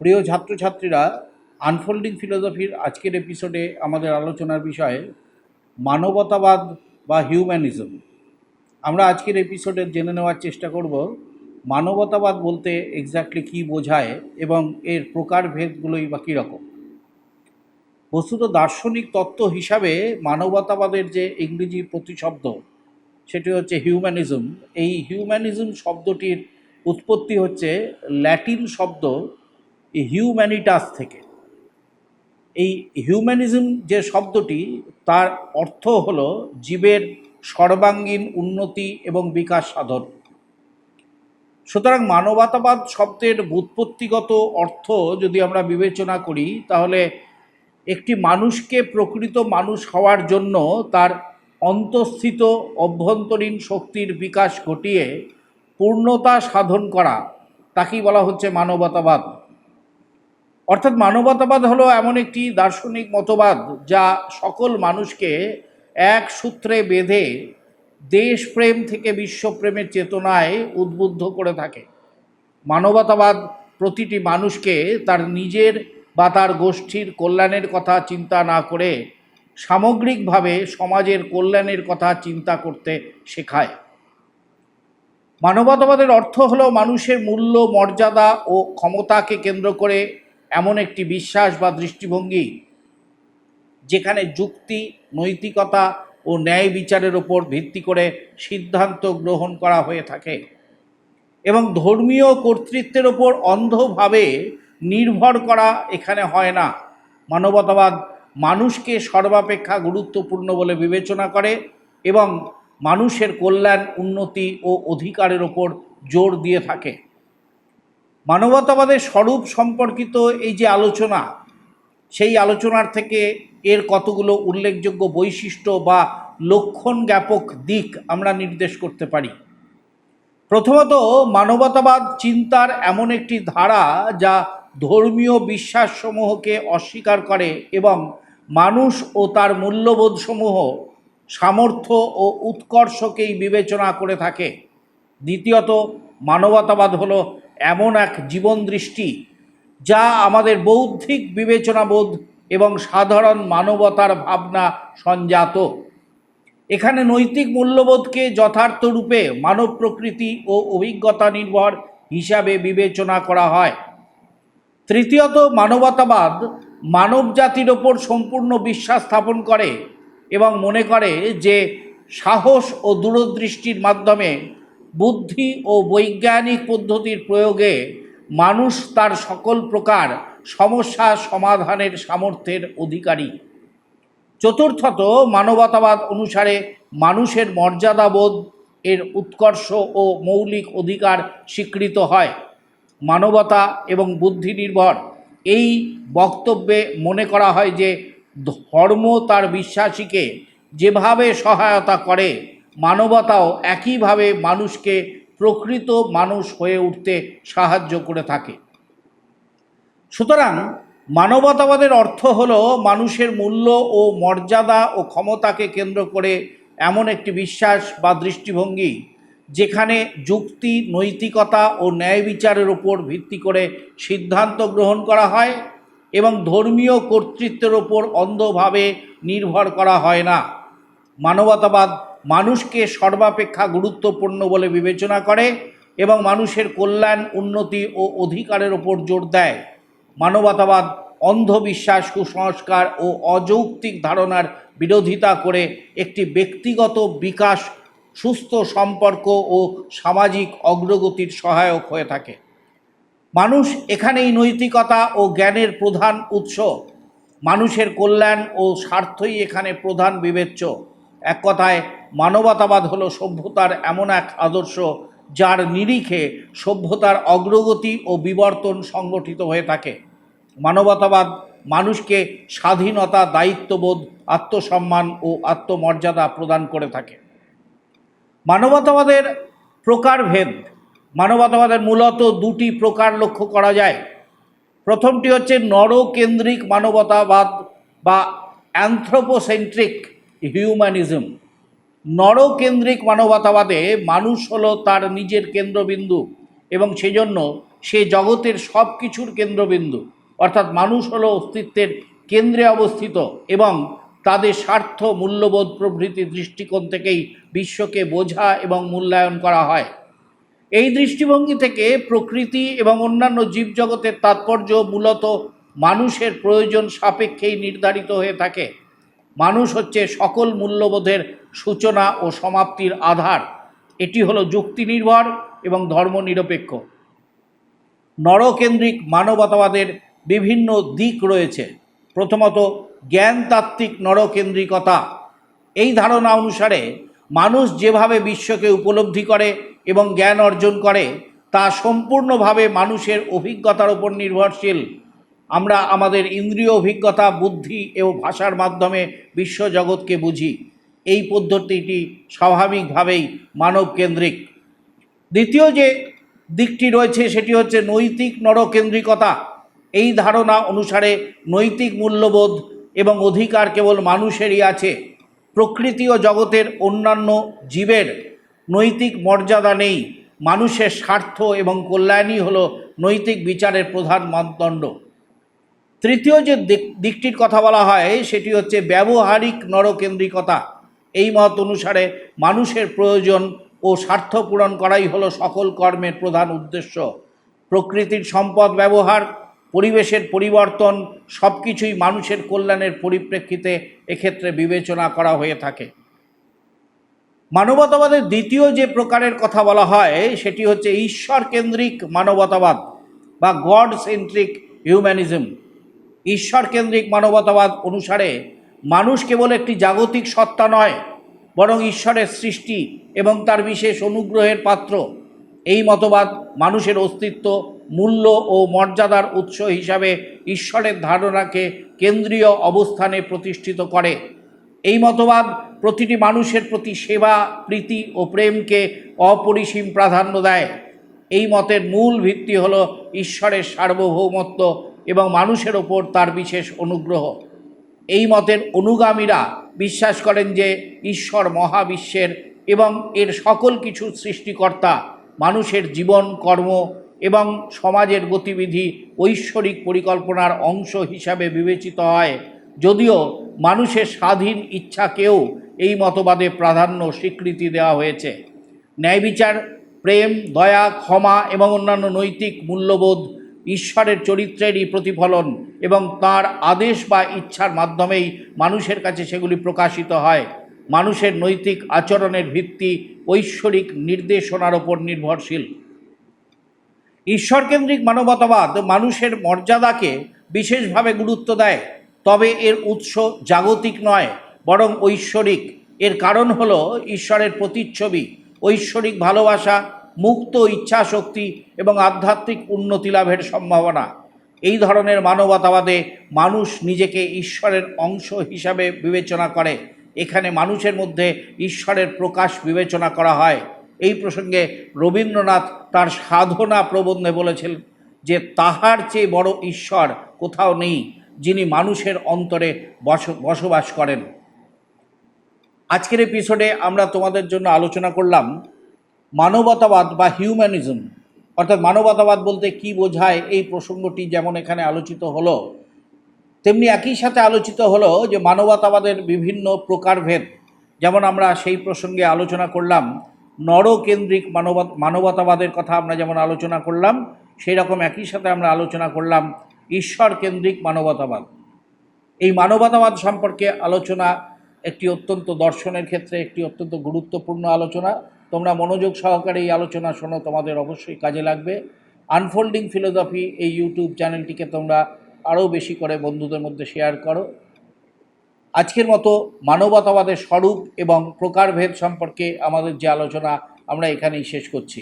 প্রিয় ছাত্রছাত্রীরা আনফোল্ডিং ফিলোসফির আজকের এপিসোডে আমাদের আলোচনার বিষয়ে মানবতাবাদ বা হিউম্যানিজম আমরা আজকের এপিসোডে জেনে নেওয়ার চেষ্টা করব মানবতাবাদ বলতে এক্স্যাক্টলি কী বোঝায় এবং এর প্রকারভেদগুলোই বা কীরকম। বস্তুত দার্শনিক তত্ত্ব হিসাবে মানবতাবাদের যে ইংরেজি প্রতিশব্দ সেটি হচ্ছে হিউম্যানিজম এই হিউম্যানিজম শব্দটির উৎপত্তি হচ্ছে ল্যাটিন শব্দ হিউম্যানিটাস থেকে। এই হিউম্যানিজম যে শব্দটি, তার অর্থ হল জীবের সর্বাঙ্গীন উন্নতি এবং বিকাশ সাধন। সুতরাং মানবতাবাদ শব্দের ব্যুৎপত্তিগত অর্থ যদি আমরা বিবেচনা করি, তাহলে একটি মানুষকে প্রকৃত মানুষ হওয়ার জন্য তার অন্তঃস্থিত অভ্যন্তরীণ শক্তির বিকাশ ঘটিয়ে পূর্ণতা সাধন করা, তাকেই বলা হচ্ছে মানবতাবাদ। অর্থাৎ মানবতাবাদ হলো এমন একটি দার্শনিক মতবাদ যা সকল মানুষকে এক সূত্রে বেঁধে দেশপ্রেম থেকে বিশ্বপ্রেমের চেতনায় উদ্বুদ্ধ করে থাকে। মানবতাবাদ প্রতিটি মানুষকে তার নিজের বা তার গোষ্ঠীর কল্যাণের কথা চিন্তা না করে সামগ্রিকভাবে সমাজের কল্যাণের কথা চিন্তা করতে শেখায়। মানবতাবাদের অর্থ হলো মানুষের মূল্য, মর্যাদা ও ক্ষমতাকে কেন্দ্র করে এমন একটি বিশ্বাস বা দৃষ্টিভঙ্গি যেখানে যুক্তি, নৈতিকতা ও ন্যায় বিচারের ওপর ভিত্তি করে সিদ্ধান্ত গ্রহণ করা হয়ে থাকে এবং ধর্মীয় কর্তৃত্বের ওপর অন্ধভাবে নির্ভর করা এখানে হয় না। মানবতাবাদ মানুষকে সর্বাপেক্ষা গুরুত্বপূর্ণ বলে বিবেচনা করে এবং মানুষের কল্যাণ, উন্নতি ও অধিকারের ওপর জোর দিয়ে থাকে। মানবতাবাদের স্বরূপ সম্পর্কিত এই যে আলোচনা, সেই আলোচনার থেকে এর কতগুলো উল্লেখযোগ্য বৈশিষ্ট্য বা লক্ষণ জ্ঞাপক দিক আমরা নির্দেশ করতে পারি। প্রথমত, মানবতাবাদ চিন্তার এমন একটি ধারা যা ধর্মীয় বিশ্বাসসমূহকে অস্বীকার করে এবং মানুষ ও তার মূল্যবোধসমূহ সামর্থ্য ও উৎকর্ষকেই বিবেচনা করে থাকে। দ্বিতীয়ত, মানবতাবাদ হলো এমন এক জীবন দৃষ্টি যা আমাদের বৌদ্ধিক বিবেচনাবোধ এবং সাধারণ মানবতার ভাবনা সঞ্জাত। এখানে নৈতিক মূল্যবোধকে যথার্থ রূপে মানব প্রকৃতি ও অভিজ্ঞতা নির্ভর হিসাবে বিবেচনা করা হয়। তৃতীয়ত, মানবতাবাদ মানব জাতির ওপর সম্পূর্ণ বিশ্বাস স্থাপন করে এবং মনে করে যে সাহস ও দূরদৃষ্টির মাধ্যমে বুদ্ধি ও বৈজ্ঞানিক পদ্ধতির প্রয়োগে মানুষ তার সকল প্রকার সমস্যা সমাধানের সামর্থ্যের অধিকারী। চতুর্থত, মানবতাবাদ অনুসারে মানুষের মর্যাদাবোধ এর উৎকর্ষ ও মৌলিক অধিকার স্বীকৃত হয়। মানবতা এবং বুদ্ধি নির্ভর। এই বক্তব্যে মনে করা হয় যে ধর্ম তার বিশ্বাসীকে যেভাবে সহায়তা করে, মানবতাও একইভাবে মানুষকে প্রকৃত মানুষ হয়ে উঠতে সাহায্য করে থাকে। সুতরাং মানবতাবাদের অর্থ হল মানুষের মূল্য ও মর্যাদা ও ক্ষমতাকে কেন্দ্র করে এমন একটি বিশ্বাস বা দৃষ্টিভঙ্গি যেখানে যুক্তি, নৈতিকতা ও ন্যায় বিচারের উপর ভিত্তি করে সিদ্ধান্ত গ্রহণ করা হয় এবং ধর্মীয় কর্তৃত্বের ওপর অন্ধভাবে নির্ভর করা হয় না। মানবতাবাদ মানুষকে সর্বাপেক্ষা গুরুত্বপূর্ণ বলে বিবেচনা করে এবং মানুষের কল্যাণ, উন্নতি ও অধিকারের ওপর জোর দেয়। মানবতাবাদ অন্ধবিশ্বাস, কুসংস্কার ও অযৌক্তিক ধারণার বিরোধিতা করে একটি ব্যক্তিগত বিকাশ সুস্থ সম্পর্ক ও সামাজিক অগ্রগতির সহায়ক হয়ে থাকে। মানুষ এখানেই নৈতিকতা ও জ্ঞানের প্রধান উৎস। মানুষের কল্যাণ ও স্বার্থই এখানে প্রধান বিবেচ্য। এক কথায়, মানবতাবাদ হলো সভ্যতার এমন এক আদর্শ যার নিরিখে সভ্যতার অগ্রগতি ও বিবর্তন সংগঠিত হয়ে থাকে। মানবতাবাদ মানুষকে স্বাধীনতা, দায়িত্ববোধ, আত্মসম্মান ও আত্মমর্যাদা প্রদান করে থাকে। মানবতাবাদের প্রকারভেদ, মানবতাবাদের মূলত দুটি প্রকার লক্ষ্য করা যায়। প্রথমটি হচ্ছে নরকেন্দ্রিক মানবতাবাদ বা অ্যান্থ্রোপোসেন্ট্রিক হিউম্যানিজম। নরকেন্দ্রিক মানবতাবাদে মানুষ হলো তার নিজের কেন্দ্রবিন্দু এবং সেজন্য সে জগতের সব কিছুর কেন্দ্রবিন্দু। অর্থাৎ মানুষ হলো অস্তিত্বের কেন্দ্রে অবস্থিত এবং তাদের স্বার্থ, মূল্যবোধ প্রভৃতি দৃষ্টিকোণ থেকেই বিশ্বকে বোঝা এবং মূল্যায়ন করা হয়। এই দৃষ্টিভঙ্গি থেকে প্রকৃতি এবং অন্যান্য জীবজগতের তাৎপর্য মূলত মানুষের প্রয়োজন সাপেক্ষেই নির্ধারিত হয়ে থাকে। মানুষ হচ্ছে সকল মূল্যবোধের সূচনা ও সমাপ্তির আধার। এটি হলো যুক্তি নির্ভর এবং ধর্মনিরপেক্ষ নরকেন্দ্রিক মানবতাবাদের বিভিন্ন দিক রয়েছে। প্রথমত জ্ঞানতাত্ত্বিক নরকেন্দ্রিকতা। এই ধারণা অনুসারে মানুষ যেভাবে বিশ্বকে উপলব্ধি করে এবং জ্ঞান অর্জন করে, তা সম্পূর্ণভাবে মানুষের অভিজ্ঞতার উপর নির্ভরশীল। আমরা আমাদের ইন্দ্রিয় অভিজ্ঞতা, বুদ্ধি এবং ভাষার মাধ্যমে বিশ্বজগৎকে বুঝি। এই পদ্ধতিটি স্বাভাবিকভাবেই মানবকেন্দ্রিক। দ্বিতীয় যে দিকটি রয়েছে, সেটি হচ্ছে নৈতিক নরকেন্দ্রিকতা। এই ধারণা অনুসারে নৈতিক মূল্যবোধ এবং অধিকার কেবল মানুষেরই আছে। প্রকৃতি ও জগতের অন্যান্য জীবের নৈতিক মর্যাদা নেই। মানুষের স্বার্থ এবং কল্যাণই হল নৈতিক বিচারের প্রধান মানদণ্ড। তৃতীয় যে দিক- দিকটির কথা বলা হয়, সেটি হচ্ছে ব্যবহারিক নরকেন্দ্রিকতা। এই মত অনুসারে মানুষের প্রয়োজন ও স্বার্থ পূরণ করাই হলো সকল কর্মের প্রধান উদ্দেশ্য। প্রকৃতির সম্পদ ব্যবহার পরিবেশের পরিবর্তন সব কিছুই মানুষের কল্যাণের পরিপ্রেক্ষিতে এক্ষেত্রে বিবেচনা করা হয়ে থাকে। মানবতাবাদের দ্বিতীয় যে প্রকারের কথা বলা হয়, সেটি হচ্ছে ঈশ্বর কেন্দ্রিক মানবতাবাদ বা গড সেন্ট্রিক হিউম্যানিজম। ঈশ্বর কেন্দ্রিক মানবতাবাদ অনুসারে মানুষ কেবল একটি জাগতিক সত্তা নয়, বরং ঈশ্বরের সৃষ্টি এবং তার বিশেষ অনুগ্রহের পাত্র। এই মতবাদ মানুষের অস্তিত্ব মূল্য ও মর্যাদার উৎস হিসাবে ঈশ্বরের ধারণাকে কেন্দ্রীয় অবস্থানে প্রতিষ্ঠিত করে। এই মতবাদ প্রতিটি মানুষের প্রতি সেবা, প্রীতি ও প্রেমকে অপরিসীম প্রাধান্য দেয়। এই মতের মূল ভিত্তি হল ঈশ্বরের সার্বভৌমত্ব এবং মানুষের ওপর তার বিশেষ অনুগ্রহ। এই মতের অনুগামীরা বিশ্বাস করেন যে ঈশ্বর মহাবিশ্বের এবং এর সকল কিছু সৃষ্টিকর্তা মানুষের জীবন, কর্ম এবং সমাজের গতিবিধি ঐশ্বরিক পরিকল্পনার অংশ হিসাবে বিবেচিত হয়। যদিও মানুষের স্বাধীন ইচ্ছাকেও এই মতবাদে প্রাধান্য স্বীকৃতি দেওয়া হয়েছে। ন্যায় বিচার প্রেম, দয়া, ক্ষমা এবং অন্যান্য নৈতিক মূল্যবোধ ঈশ্বরের চরিত্রেরই প্রতিফলন এবং তার আদেশ বা ইচ্ছার মাধ্যমেই মানুষের কাছে সেগুলি প্রকাশিত হয়। মানুষের নৈতিক আচরণের ভিত্তি ঐশ্বরিক নির্দেশনার ওপর নির্ভরশীল। ঈশ্বরকেন্দ্রিক মানবতাবাদ মানুষের মর্যাদাকে বিশেষভাবে গুরুত্ব দেয়। তবে এর উৎস জাগতিক নয়, বরং ঐশ্বরিক। এর কারণ হল ঈশ্বরের প্রতিচ্ছবি, ঐশ্বরিক ভালোবাসা, মুক্ত ইচ্ছা শক্তি এবং আধ্যাত্মিক উন্নতি লাভের সম্ভাবনা। এই ধরনের মানবতাবাদে মানুষ নিজেকে ঈশ্বরের অংশ হিসাবে বিবেচনা করে। এখানে মানুষের মধ্যে ঈশ্বরের প্রকাশ বিবেচনা করা হয়। এই প্রসঙ্গে রবীন্দ্রনাথ তার সাধনা প্রবন্ধে বলেছেন যে তাহার চেয়ে বড় ঈশ্বর কোথাও নেই যিনি মানুষের অন্তরে বস, বসবাস করেন। আজকের এপিসোডে আমরা তোমাদের জন্য আলোচনা করলাম মানবতাবাদ বা হিউম্যানিজম অর্থাৎ মানবতাবাদ বলতে কি বোঝায় এই প্রসঙ্গটি যেমন এখানে আলোচিত হলো, তেমনি একই সাথে আলোচিত হলো যে মানবতাবাদের বিভিন্ন প্রকারভেদ। যেমন আমরা সেই প্রসঙ্গে আলোচনা করলাম নরকেন্দ্রিক মানব মানবতাবাদের কথা আমরা যেমন আলোচনা করলাম সেই রকম একই সাথে আমরা আলোচনা করলাম ঈশ্বর কেন্দ্রিক মানবতাবাদ। এই মানবতাবাদ সম্পর্কে আলোচনা একটি অত্যন্ত দর্শনের ক্ষেত্রে, একটি অত্যন্ত গুরুত্বপূর্ণ আলোচনা। তোমরা মনোযোগ সহকারে এই আলোচনা শোনো, তোমাদের অবশ্যই কাজে লাগবে। আনফোল্ডিং ফিলোসফি এই ইউটিউব চ্যানেলটিকে তোমরা আরও বেশি করে বন্ধুদের মধ্যে শেয়ার করো। আজকের মতো মানবতাবাদের স্বরূপ এবং প্রকারভেদ সম্পর্কে আমাদের যে আলোচনা আমরা এখানেই শেষ করছি।